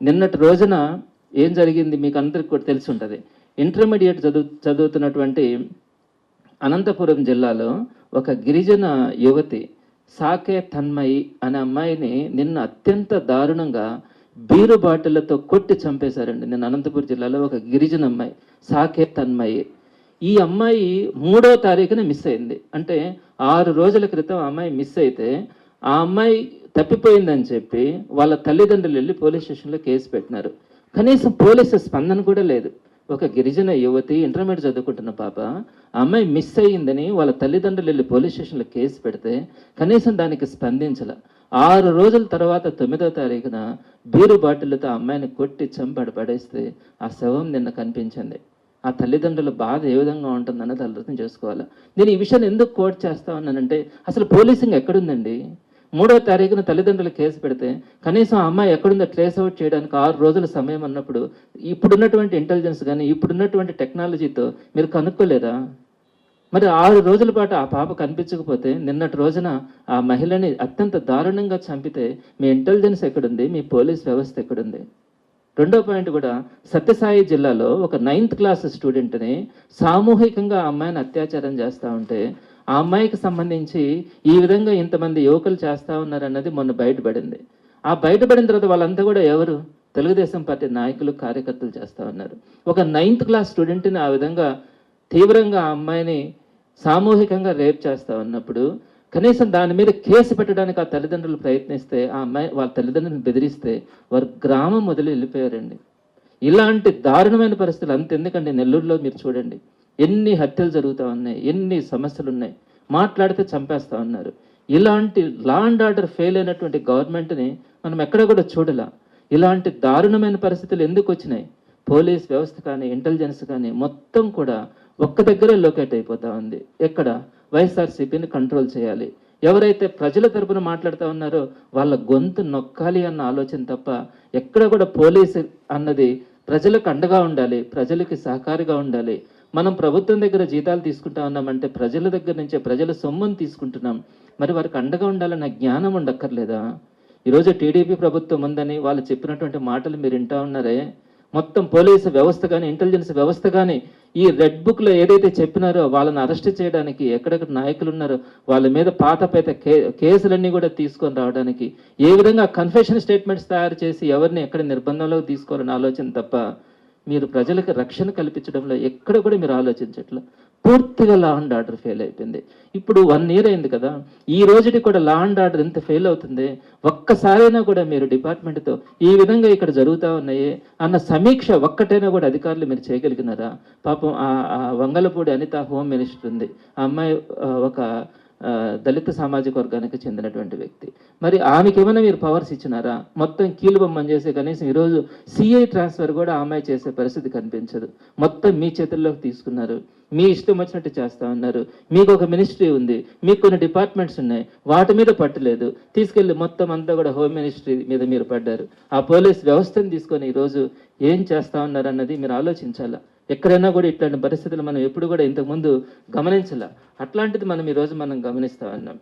నిన్నటి రోజున ఏం జరిగింది మీకు అందరికి కూడా తెలిసి ఉంటుంది ఇంటర్మీడియట్ చదువు చదువుతున్నటువంటి అనంతపురం జిల్లాలో ఒక గిరిజన యువతి సాకే తన్మయి అనే అమ్మాయిని నిన్న అత్యంత దారుణంగా బీరు బాటిళ్ళతో కొట్టి చంపేశారండి. నిన్న అనంతపురం జిల్లాలో ఒక గిరిజన అమ్మాయి సాకే తన్మయి. ఈ అమ్మాయి మూడో తారీఖున మిస్ అయింది. అంటే ఆరు రోజుల క్రితం అమ్మాయి మిస్ అయితే ఆ అమ్మాయి తప్పిపోయిందని చెప్పి వాళ్ళ తల్లిదండ్రులు వెళ్ళి పోలీస్ స్టేషన్లో కేసు పెట్టినారు. కనీసం పోలీసు స్పందన కూడా లేదు. ఒక గిరిజన యువతి ఇంటర్మీడియట్ చదువుకుంటున్న పాప అమ్మాయి మిస్ అయ్యిందని వాళ్ళ తల్లిదండ్రులు వెళ్ళి పోలీస్ స్టేషన్లో కేసు పెడితే కనీసం దానికి స్పందించాల. ఆరు రోజుల తర్వాత తొమ్మిదో తారీఖున బీరు బాటిళ్ళతో ఆ అమ్మాయిని కొట్టి చంపడి పడేస్తే ఆ శవం నిన్న కనిపించింది. ఆ తల్లిదండ్రుల బాధ ఏ విధంగా ఉంటుందన్నది అర్థం చేసుకోవాలి? నేను ఈ విషయాన్ని ఎందుకు కోట్ చేస్తా ఉన్నానంటే అసలు పోలీసింగ్ ఎక్కడుందండి? మూడో తారీఖున తల్లిదండ్రులు కేసు పెడితే కనీసం ఆ అమ్మాయి ఎక్కడుందో ట్రేస్ అవుట్ చేయడానికి ఆరు రోజుల సమయం అన్నప్పుడు ఇప్పుడున్నటువంటి ఇంటెలిజెన్స్ కానీ ఇప్పుడున్నటువంటి టెక్నాలజీతో మీరు కనుక్కోలేరా? మరి ఆరు రోజుల పాటు ఆ పాప కనిపించకపోతే నిన్నటి రోజున ఆ మహిళని అత్యంత దారుణంగా చంపితే మీ ఇంటెలిజెన్స్ ఎక్కడుంది? మీ పోలీస్ వ్యవస్థ ఎక్కడుంది? రెండో పాయింట్ కూడా సత్యసాయి జిల్లాలో ఒక నైన్త్ క్లాస్ స్టూడెంట్ని సామూహికంగా ఆ అమ్మాయిని అత్యాచారం చేస్తూ ఉంటే ఆ అమ్మాయికి సంబంధించి ఈ విధంగా ఇంతమంది యువకులు చేస్తూ ఉన్నారన్నది మొన్న బయటపడింది. ఆ బయటపడిన తర్వాత వాళ్ళంతా కూడా ఎవరు? తెలుగుదేశం పార్టీ నాయకులు కార్యకర్తలు చేస్తూ ఉన్నారు. ఒక నైన్త్ క్లాస్ స్టూడెంట్ని ఆ విధంగా తీవ్రంగా ఆ అమ్మాయిని సామూహికంగా రేప్ చేస్తూ ఉన్నప్పుడు కనీసం దాని మీద కేసు పెట్టడానికి ఆ తల్లిదండ్రులు ప్రయత్నిస్తే ఆ అమ్మాయి వాళ్ళ తల్లిదండ్రులను బెదిరిస్తే వారు గ్రామం వదిలి వెళ్ళిపోయారండి. ఇలాంటి దారుణమైన పరిస్థితులు అంత ఎందుకండి నెల్లూరులో మీరు చూడండి. ఎన్ని హత్యలు జరుగుతూ ఉన్నాయి ఎన్ని సమస్యలు ఉన్నాయి మాట్లాడితే చంపేస్తా ఉన్నారు. ఇలాంటి లా అండ్ ఆర్డర్ ఫెయిల్ అయినటువంటి గవర్నమెంట్ని మనం ఎక్కడ కూడా చూడలా. ఇలాంటి దారుణమైన పరిస్థితులు ఎందుకు వచ్చినాయి? పోలీస్ వ్యవస్థ కానీ ఇంటెలిజెన్స్ కానీ మొత్తం కూడా ఒక్క దగ్గరే లొకేట్ అయిపోతా ఉంది. ఎక్కడ? వైఎస్ఆర్సీపీని కంట్రోల్ చేయాలి. ఎవరైతే ప్రజల తరపున మాట్లాడుతూ ఉన్నారో వాళ్ళ గొంతు నొక్కాలి అన్న ఆలోచన తప్ప ఎక్కడ కూడా పోలీసు అన్నది ప్రజలకు అండగా ఉండాలి ప్రజలకి సహకారిగా ఉండాలి. మనం ప్రభుత్వం దగ్గర జీతాలు తీసుకుంటా ఉన్నామంటే ప్రజల దగ్గర నుంచే ప్రజల సొమ్మును తీసుకుంటున్నాం. మరి వారికి అండగా ఉండాలన్న జ్ఞానం ఉండక్కర్లేదా? ఈరోజు టీడీపీ ప్రభుత్వం ఉందని వాళ్ళు చెప్పినటువంటి మాటలు మీరు వింటా ఉన్నారే? మొత్తం పోలీసు వ్యవస్థ కానీ ఇంటెలిజెన్స్ వ్యవస్థ కానీ ఈ రెడ్ బుక్లో ఏదైతే చెప్పినారో వాళ్ళని అరెస్ట్ చేయడానికి ఎక్కడెక్కడ నాయకులు ఉన్నారో వాళ్ళ మీద పాత పేత కే కేసులన్నీ కూడా తీసుకొని రావడానికి ఏ విధంగా కన్ఫెషన్ స్టేట్మెంట్స్ తయారు చేసి ఎవరిని ఎక్కడ నిర్బంధంలోకి తీసుకోవాలని ఆలోచన తప్ప మీరు ప్రజలకు రక్షణ కల్పించడంలో ఎక్కడ కూడా మీరు ఆలోచించట్లా. పూర్తిగా లా అండ్ ఆర్డర్ ఫెయిల్ అయిపోయింది. ఇప్పుడు వన్ ఇయర్ అయింది కదా ఈ రోజుకి కూడా లా అండ్ ఆర్డర్ ఎంత ఫెయిల్ అవుతుంది? ఒక్కసారైనా కూడా మీరు డిపార్ట్మెంట్తో ఈ విధంగా ఇక్కడ జరుగుతూ ఉన్నాయి అన్న సమీక్ష ఒక్కటైనా కూడా అధికారులు మీరు చేయగలిగినారా? పాపం ఆ వంగలపూడి అనిత హోమ్ మినిస్టర్ ఉంది. ఆ అమ్మాయి ఒక దళిత సామాజిక వర్గానికి చెందినటువంటి వ్యక్తి. మరి ఆమెకి ఏమైనా మీరు పవర్స్ ఇచ్చినారా? మొత్తం కీలు బొమ్మని కనీసం ఈరోజు సిఐ ట్రాన్స్ఫర్ కూడా ఆ అమ్మాయి చేసే పరిస్థితి కనిపించదు. మొత్తం మీ చేతుల్లోకి తీసుకున్నారు. మీ ఇష్టం వచ్చినట్టు చేస్తా ఉన్నారు. మీకు ఒక మినిస్ట్రీ ఉంది. మీకు కొన్ని డిపార్ట్మెంట్స్ ఉన్నాయి. వాటి మీద పట్టలేదు. తీసుకెళ్ళి మొత్తం అంతా కూడా హోమ్ మినిస్ట్రీ మీద మీరు పడ్డారు. ఆ పోలీస్ వ్యవస్థను తీసుకొని ఈరోజు ఏం చేస్తా ఉన్నారు అన్నది మీరు ఆలోచించాలా? ఎక్కడైనా కూడా ఇట్లాంటి పరిస్థితులు మనం ఎప్పుడు కూడా ఇంతకుముందు గమనించాల? అట్లాంటిది మనం ఈరోజు మనం గమనిస్తా ఉన్నాం.